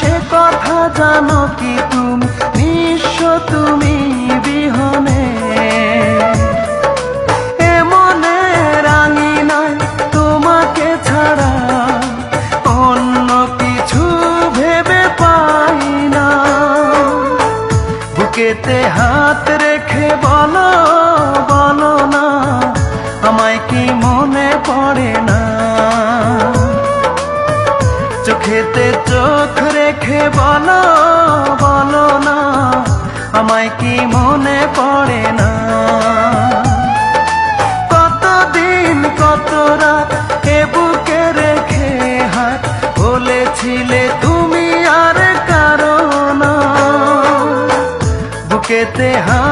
সে কথা জানো কি তুমি? নিঃস্ব তুমি বিহনে। এমনে রাঙি নাই তোমাকে ছাড়া। অন্য ভেবে পাই না। হাত রেখে বলো বলো না। আমায় কি মনে পড়ে না? চোখেতে চোখ রেখে বলো বলো না, আমায় কি মনে পড়ে না? কতদিন, কত রাত এ বুকে রেখে হাত বলেছিলে তুমি আর কারও না। বুকেতে হাত